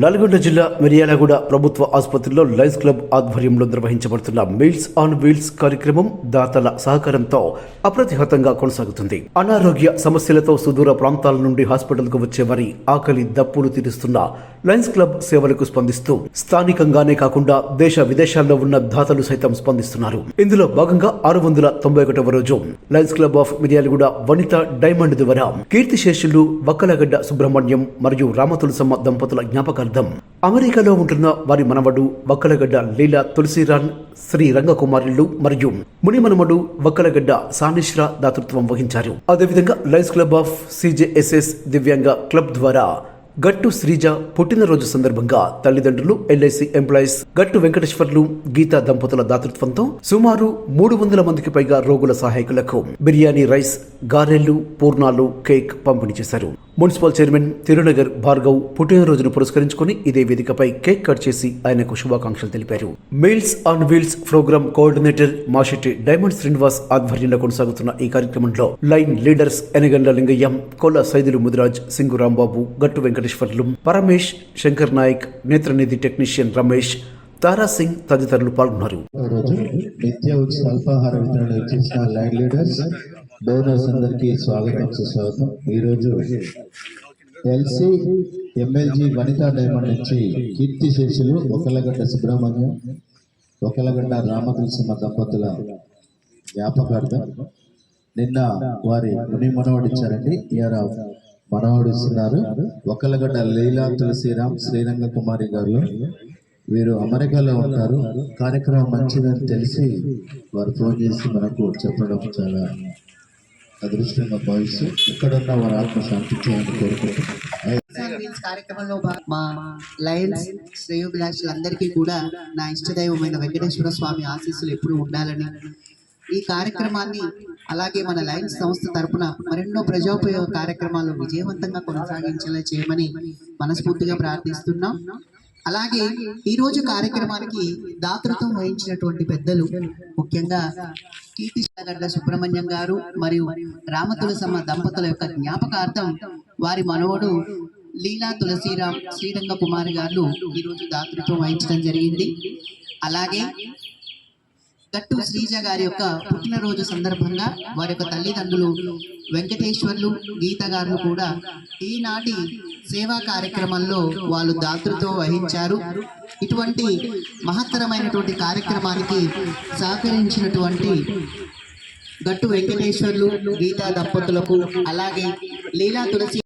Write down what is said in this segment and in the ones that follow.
నల్గొండ జిల్లా మిర్యాలగూడ ప్రభుత్వ ఆసుపత్రిలో లయన్స్ క్లబ్ ఆధ్వర్యంలో నిర్వహించబడుతున్న మీల్స్ ఆన్ వీల్స్ కార్యక్రమం దాతల సహకారంతో అప్రతిహతంగా కొనసాగుతుంది. అనారోగ్య సమస్యలతో సుదూర ప్రాంతాల నుండి హాస్పిటల్కు వచ్చే వారి ఆకలి దప్పులు తీరుస్తున్న లయన్స్ క్లబ్ సేవలకు స్పందిస్తూ స్థానికంగానే కాకుండా దేశ విదేశాల్లో ఉన్న దాతలు సైతం స్పందిస్తున్నారు. ఇందులో భాగంగా ఆరు వందల తొంభై ఒకటవ రోజు lions club of Miryalaguda Vanitha diamond ద్వారా కీర్తిశేషులు వక్కలగడ్డ సుబ్రహ్మణ్యం మరియు రామతులసమ్మ దంపతుల జ్ఞాపకార్థం అమెరికాలో ఉంటున్న వారి మనవడు వక్కలగడ్డ లీలా తులసిరాన్ శ్రీ రంగకుమారులు మరియు మునిమనమడు వక్కలగడ్డ సానిశ్ర దాతృత్వం వహించారు. అదేవిధంగా లయన్స్ క్లబ్ ఆఫ్ సిజేఎస్ఎస్ దివ్యాంగ క్లబ్ ద్వారా గట్టు శ్రీజ పుట్టినరోజు సందర్భంగా తల్లిదండ్రులు ఎల్ఐసి ఎంప్లాయీస్ గట్టు వెంకటేశ్వర్లు గీతా దంపతుల దాతృత్వంతో సుమారు మూడు వందల మందికి పైగా రోగుల సహాయకులకు బిర్యానీ రైస్ గారెలు పూర్ణాలు కేక్ పంపిణీ చేశారు. మున్సిపల్ చైర్మన్ తిరునగర్ భార్గవ్ పుట్టినరోజును పురస్కరించుకుని ఇదే వేదికపై కేక్ కట్ చేసి ఆయనకు శుభాకాంక్షలు తెలిపారు. Meals on wheels programme coordinator Mashetti diamond Srinivas ఆధ్వర్యంలో కొనసాగుతున్న ఈ కార్యక్రమంలో లైన్ లీడర్స్ ఎనగండ్ల లింగయ్యం కొల్ల సైదులు ముదిరాజ్ సింగు రాంబాబు గట్టు వెంకటేశ్వర్లు పరమేష్ శంకర్ నాయక్ నేత్రనిధి టెక్నీషియన్ రమేష్ తారా సింగ్ తదితరులు పాల్గొన్నారు. ఉచిత అల్పాహార వితరణ చేసిన లైన్ లీడర్స్ డోనర్స్ అందరికీ స్వాగతం సుస్వాగతం. ఈరోజు ఎల్సి ఎమ్మెల్జీ వనితా డైమండ్ నుంచి కీర్తి శేషులు ఒకలగడ్డ సుబ్రహ్మణ్యం ఒకలగడ్డ రామకృష్ణ దంపతుల జ్ఞాపకార్థం నిన్న వారి ముని మనవడు ఇచ్చారండి. ఇయర్ మనవడు ఇస్తున్నారు. ఒకలగడ్డ లీలా తులసిరామ్ శ్రీరంగ కుమారి గారు. వీరు అమెరికాలో ఉంటారు. కార్యక్రమం మంచిదని తెలిసి వారు ఫోన్ చేసి మనకు చెప్పడం చాలా అదృష్టంగా భావిస్తూ ఇక్కడున్న వారి ఆత్మ శాంతించాలని కోరుకుంటున్నాను. కార్యక్రమంలో మా లయన్స్ శ్రేయోభిలాషులందరికీ కూడా నా ఇష్టదైవమైన వెంకటేశ్వర స్వామి ఆశీస్సులు ఎప్పుడూ ఉండాలని ఈ కార్యక్రమాన్ని అలాగే మన లయన్స్ సంస్థ తరపున మరెన్నో ప్రజోపయోగ కార్యక్రమాలు విజయవంతంగా కొనసాగించేలా చేయమని మనస్ఫూర్తిగా ప్రార్థిస్తున్నాం. అలాగే ఈ రోజు కార్యక్రమానికి దాతృత్వం వహించినటువంటి పెద్దలు ముఖ్యంగా కీర్తి గడ్డ సుబ్రహ్మణ్యం గారు మరియు రామతులసమ్మ దంపతుల యొక్క జ్ఞాపకార్థం వారి మనవడు లీలా తులసిరామ్ శ్రీరంగ కుమారి గారు ఈ రోజు దాతృత్వం వహించడం జరిగింది. అలాగే గట్టు శ్రీజ గారి యొక్క పుట్టినరోజు సందర్భంగా వారి యొక్క తల్లిదండ్రులు వెంకటేశ్వర్లు గీత గారు కూడా ఈనాటి సేవా కార్యక్రమంలో వాళ్ళు దాతృత్వం వహించారు. ఇటువంటి మహత్తరమైనటువంటి కార్యక్రమానికి సహకరించినటువంటి గట్టు వెంకటేశ్వర్లు గీతా దంపతులకు అలాగే లీలా తులసి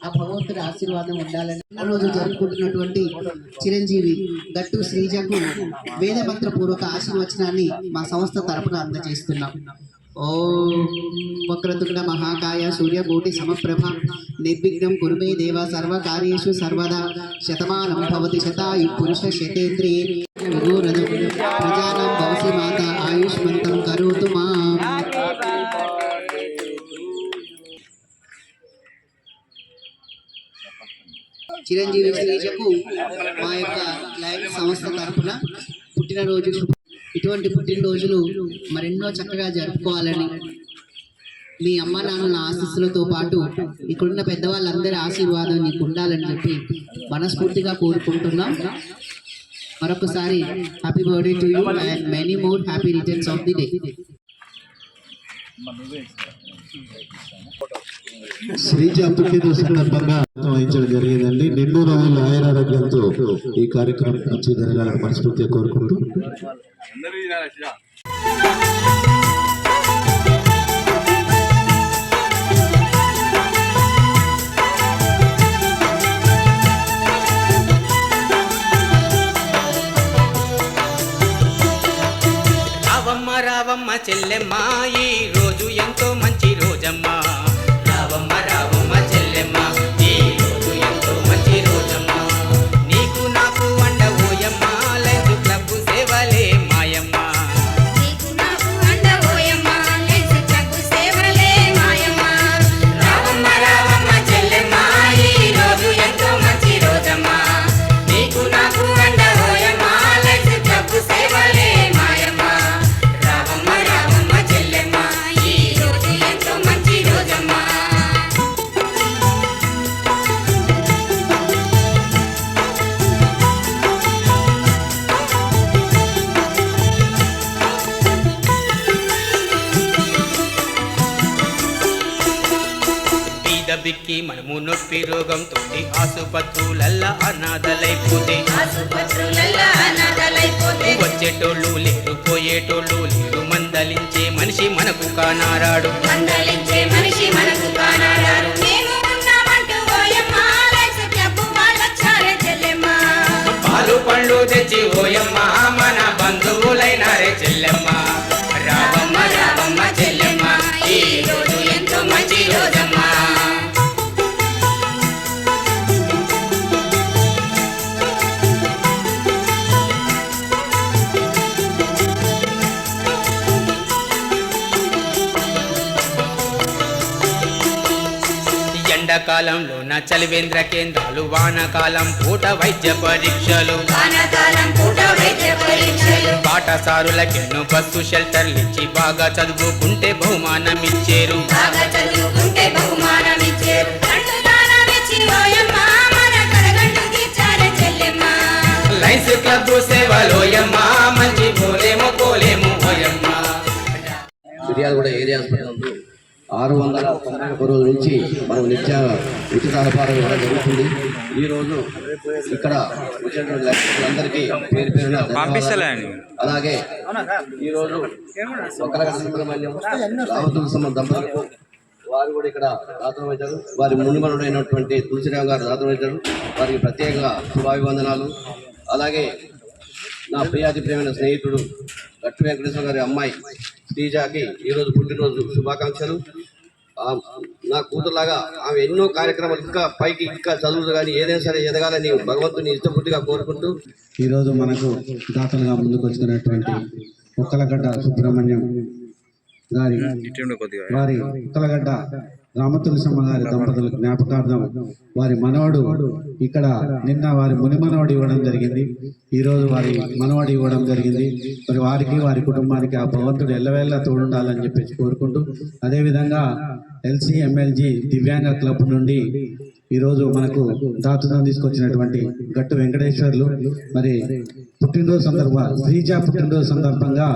ఆ భగవంతుడి ఆశీర్వాదం ఉండాలని ఆ రోజు జరుపుకుంటున్నటువంటి చిరంజీవి గట్టు శ్రీజకు వేద పూర్వక ఆశీర్వచనాన్ని మా సంస్థ తరపున అందజేస్తున్నాం. ఓం వక్రతుడ మహాకాయ సూర్యకోటి సమప్రభ నిర్విఘ్నం కురుమే దేవ సర్వకార్యేషు సర్వదా శతమానం భవతి శతాయు పురుష శతేంద్రియే విగోరదు ప్రజానాం భవసి మాత ఆయుష్మంతం కరోతు మా చిరంజీవి శ్రీజకు మా యొక్క లైవ్ సంస్థ తరపున పుట్టినరోజు ఇటువంటి పుట్టినరోజులు మరెన్నో చక్కగా జరుపుకోవాలని మీ అమ్మ నాన్నల ఆశీస్సులతో పాటు ఇక్కడున్న పెద్దవాళ్ళందరి ఆశీర్వాదం నీకు ఉండాలని చెప్పి మనస్ఫూర్తిగా కోరుకుంటున్నాం. మరొకసారి happy birthday to you and many more happy returns of the day Sreeja పుట్టినరోజు సందర్భంగా వహించడం జరిగిందండి. నిండు రోజుల ఆయురారోగ్యంతో ఈ కార్యక్రమం మంచి జరగాలని మనస్ఫూర్తిగా కోరుకుంటూ. రావమ్మ రావమ్మ చెల్లెమ్మ ఈ రోజు ఎంతో మంచి రోజమ్మా. మనము నొప్పి రోగంతోటి ఆసుపత్రులల్లా అనాథలైపోతే. ఆసుపత్రులల్లా అనాథలైపోతే. వచ్చేటోళ్ళు లేరు పోయేటోళ్ళు లేరు మందలించే మనిషి మనకు కానారాడు. పాలు పండ్లు తెచ్చి ఓయమ్మ మన బంధువులైనారే చెల్లెమ్మ. ఎండాకాలంలో నా చలివేంద్ర కేంద్రాలు వానాకాలం పూట వైద్య పరీక్షలు. వానాకాలం పూట వైద్య పరీక్షలు. పాఠశారులకెన్నో బస్సు షెల్టర్లు ఇచ్చి బాగా చదువుకుంటే బహుమానం ఇచ్చేరు ఆరు వందల తొంభై ఒక్క రోజుల నుంచి మనం నిత్య ఉచిత అల్పారం ఇవ్వడం జరుగుతుంది. ఈ రోజు ఇక్కడ అందరికీ పేరు పేరున. అలాగే ఈ రోజు సుబ్రహ్మణ్యం రామతుల సమ దంపతులకు వారు కూడా ఇక్కడ రాత్రం వచ్చారు వారి మునిమనుడైనటువంటి తులసిరావు గారు రాత్రం వచ్చారు వారికి ప్రత్యేక శుభాభివందనాలు. అలాగే నా ప్రియాతి ప్రేమైన స్నేహితుడు గట్టు వెంకటేశ్వర గారి అమ్మాయి శ్రీజాకి ఈరోజు పుట్టినరోజు శుభాకాంక్షలు. నా కూతురులాగా ఆమె ఎన్నో కార్యక్రమాలు ఇంకా పైకి ఇంకా చదువులు కానీ ఏదైనా సరే ఎదగాలని భగవంతుని ఇష్టపూర్తిగా కోరుకుంటూ ఈరోజు మనకు దాతలుగా ముందుకు వచ్చినటువంటి ఒక్కలగడ్డ సుబ్రహ్మణ్యం గారి వారి ఒక్కలగడ్డ రామతులసమ్మ గారి దంపతుల జ్ఞాపకార్థం వారి మనవడు ఇక్కడ నిన్న వారి ముని మనవడు ఇవ్వడం జరిగింది. ఈరోజు వారి మనవడు ఇవ్వడం జరిగింది. మరి వారికి వారి కుటుంబానికి ఆ భగవంతుడు ఎల్లవేళ్ళ తోడుండాలని చెప్పేసి కోరుకుంటూ అదేవిధంగా ఎల్సీ ఎమ్మెల్జీ దివ్యాంగ క్లబ్ నుండి ఈరోజు మనకు దాతృత్వం తీసుకొచ్చినటువంటి గట్టు వెంకటేశ్వర్లు. మరి పుట్టినరోజు సందర్భ శ్రీజ పుట్టినరోజు సందర్భంగా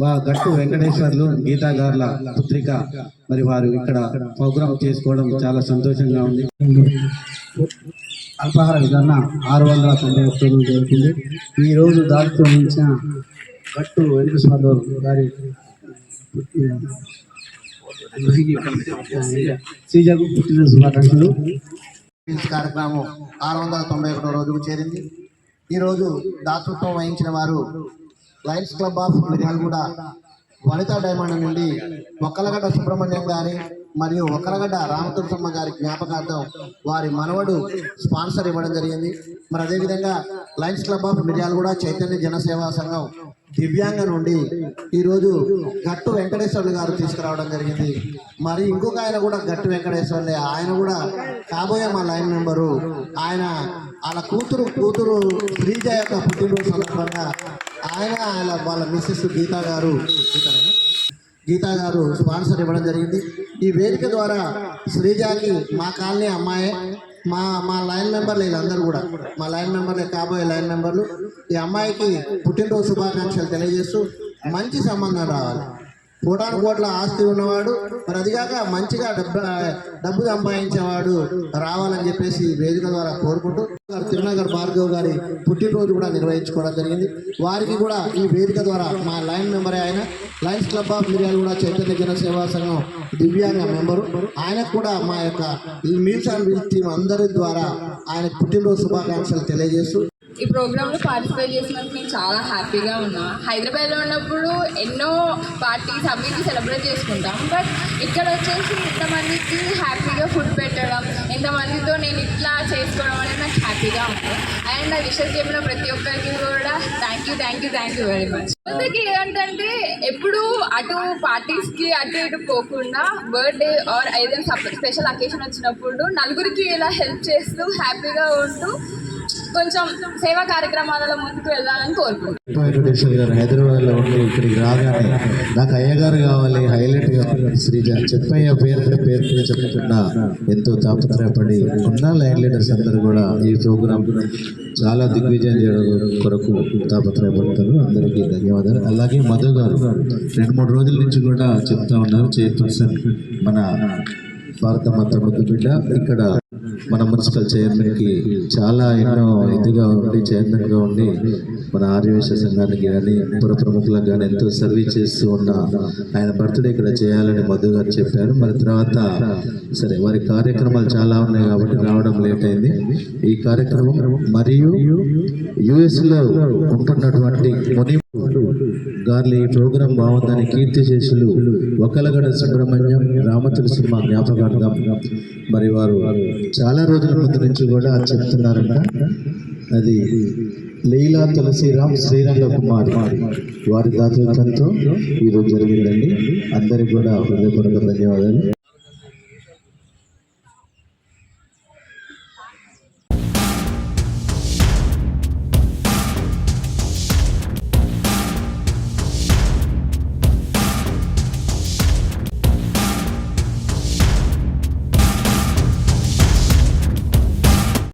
వా గట్టు వెంకటేశ్వర్లు గీతా గార్ల పుత్రిక. మరి వారు ఇక్కడ ప్రోగ్రాం చేసుకోవడం చాలా సంతోషంగా ఉంది. అల్పాహార విధాన ఆరు వందల తొంభై ఒక్క రోజు జరుగుతుంది. ఈరోజు దాటితో దాడితో గట్టు వెంకటేశ్వర్లు గారి శ్రీజకు పుట్టినరోజు శుభాకాంక్షలు. కార్యక్రమం ఆరు వందల తొంభై ఒకటో రోజుకు చేరింది. ఈరోజు దాతృత్వం వహించిన వారు lions club of Miryalaguda Vanitha diamond నుండి ఒక్కలగడ్డ సుబ్రహ్మణ్యం గారి మరియు ఒక్కలగడ్డ రామతులసమ్మ గారి జ్ఞాపకార్థం వారి మనవడు స్పాన్సర్ ఇవ్వడం జరిగింది. మరి అదేవిధంగా lions club of Miryalaguda Chaitanya Janaseva Sangham దివ్యాంగ నుండి ఈరోజు గట్టు వెంకటేశ్వర్లు గారు తీసుకురావడం జరిగింది. మరి ఇంకొక ఆయన కూడా గట్టు వెంకటేశ్వర్లే. ఆయన కూడా కాబోయే మా లైన్ మెంబరు. ఆయన వాళ్ళ కూతురు కూతురు శ్రీజ యొక్క పుట్టినరోజు సందర్భంగా ఆయన ఆయన వాళ్ళ మిస్సెస్ గీతా గారు గీతా గారు స్పాన్సర్ ఇవ్వడం జరిగింది. ఈ వేదిక ద్వారా శ్రీజాకి మా కాలనీ అమ్మాయి మా మా లైన్ మెంబర్లు వీళ్ళందరూ కూడా. మా లైన్ మెంబర్లే కాబోయే లైన్ మెంబర్లు. ఈ అమ్మాయికి పుట్టినరోజు శుభాకాంక్షలు తెలియజేస్తూ మంచి సంబంధం రావాలి. కోటాను కోట్ల ఆస్తి ఉన్నవాడు మరి అదిగాక మంచిగా డబ్బు డబ్బు సంపాదించేవాడు రావాలని చెప్పేసి వేదిక ద్వారా కోరుకుంటూ తిరునగర్ భార్గవ్ గారి పుట్టినరోజు కూడా నిర్వహించుకోవడం జరిగింది. వారికి కూడా ఈ వేదిక ద్వారా మా లైన్ మెంబరే ఆయన. లయన్స్ క్లబ్ ఆఫ్ మిర్యాలు కూడా చైతన్య జన సేవా సంఘం దివ్యాంగ మెంబరు. ఆయనకు కూడా మా యొక్క ఈ మీల్స్ అండ్ టీం అందరి ద్వారా ఆయన పుట్టినరోజు శుభాకాంక్షలు తెలియజేస్తూ ఈ ప్రోగ్రాంలో పార్టిసిపేట్ చేసినందుకు నేను చాలా హ్యాపీగా ఉన్నా. హైదరాబాద్లో ఉన్నప్పుడు ఎన్నో పార్టీస్ అవిటి సెలబ్రేట్ చేసుకుంటాం. బట్ ఇక్కడ వచ్చేసి ఇంతమందికి హ్యాపీగా ఫుడ్ పెట్టడం ఇంతమందితో నేను ఇట్లా చేసుకోవడం అనేది నాకు హ్యాపీగా ఉంది. అండ్ ఆ విషయం చెప్పిన ప్రతి ఒక్కరికి కూడా thank you thank you thank you very much అందరికి ఏంటంటే ఎప్పుడు అటు పార్టీస్కి అటు ఇటు పోకుండా బర్త్డే ఆర్ ఏదైనా స్పెషల్ అకేషన్ వచ్చినప్పుడు నలుగురికి ఇలా హెల్ప్ చేస్తూ హ్యాపీగా ఉంటూ కొంచెం సేవా కార్యక్రమాలలో ముందుకు వెళ్ళాలని కోరుకుంటున్నాను. వెంకటేశ్వర గారు హైదరాబాద్లో ఉండి ఇక్కడికి రాగానే నాకు అయ్యగారు కావాలి హైలైట్గా శ్రీజ. చెప్పయ్య పేరు పేరు పేరు చెప్పకుండా ఎంతో తాపత్రయపడి ఉన్న లైన్ లీడర్స్ అందరూ కూడా ఈ ప్రోగ్రామ్ చాలా దిగ్విజయం చేయడం కొరకు తాపత్రయపడతారు. అందరికీ ధన్యవాదాలు. అలాగే మధు గారు రెండు మూడు రోజుల నుంచి కూడా చెప్తా ఉన్నారు. చైర్పర్సన్ మన భారత మాత బిడ్డ. ఇక్కడ మన మున్సిపల్ చైర్మన్కి చాలా ఎన్నో ఇదిగా ఉండి చైర్మన్గా ఉండి మన ఆర్యవేశ సంఘానికి కానీ పుర ప్రముఖులకు కానీ ఎంతో సర్వీస్ చేస్తూ ఉన్న ఆయన బర్త్డే ఇక్కడ చేయాలని మధు గారు చెప్పారు. మరి తర్వాత సరే వారి కార్యక్రమాలు చాలా ఉన్నాయి కాబట్టి రావడం లేట్ అయింది. ఈ కార్యక్రమం మరియు యుఎస్లో ఉంటున్నటువంటి ముని గార్లు ప్రోగ్రాం బాగుందని కీర్తి చేసులు ఒకలగడ సుబ్రహ్మణ్యం రామతులసింహ జ్ఞాపకార్థం. మరి వారు చాలా రోజుల ముందు నుంచి కూడా చెప్తున్నారంట. అది లీలా తులసిరామ్ శ్రీరంగ కుమార్ వారి దాతృత్వంతో ఈరోజు జరిగిందండి. అందరికి కూడా హృదయపూర్వక ధన్యవాదాలు.